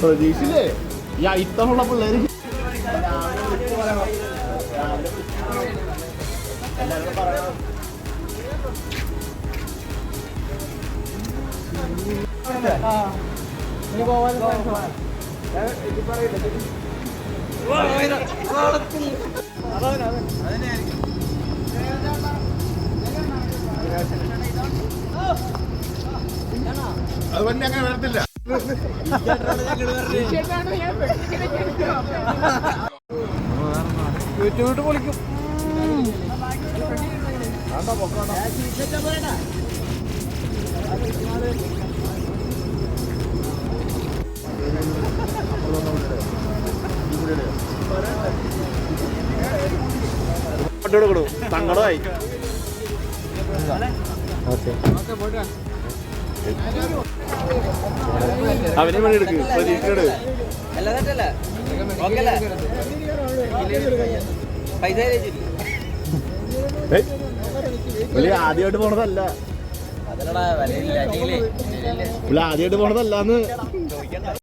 പ്രതീക്ഷില്ലേ ഈ അയിത്തമുള്ള പിള്ളേര് അത് പിന്നെ അങ്ങനെ വരത്തില്ല യൂട്യൂബ് പൊളിക്കും കൊടുക്കും സങ്കടമായി അവനെ വേണ്ടി എടുക്ക്. പ്രതീക്ഷയോട് പുള്ളി ആദ്യമായിട്ട് പോണതല്ല. പുള്ളി ആദ്യമായിട്ട് പോണതല്ലാന്ന്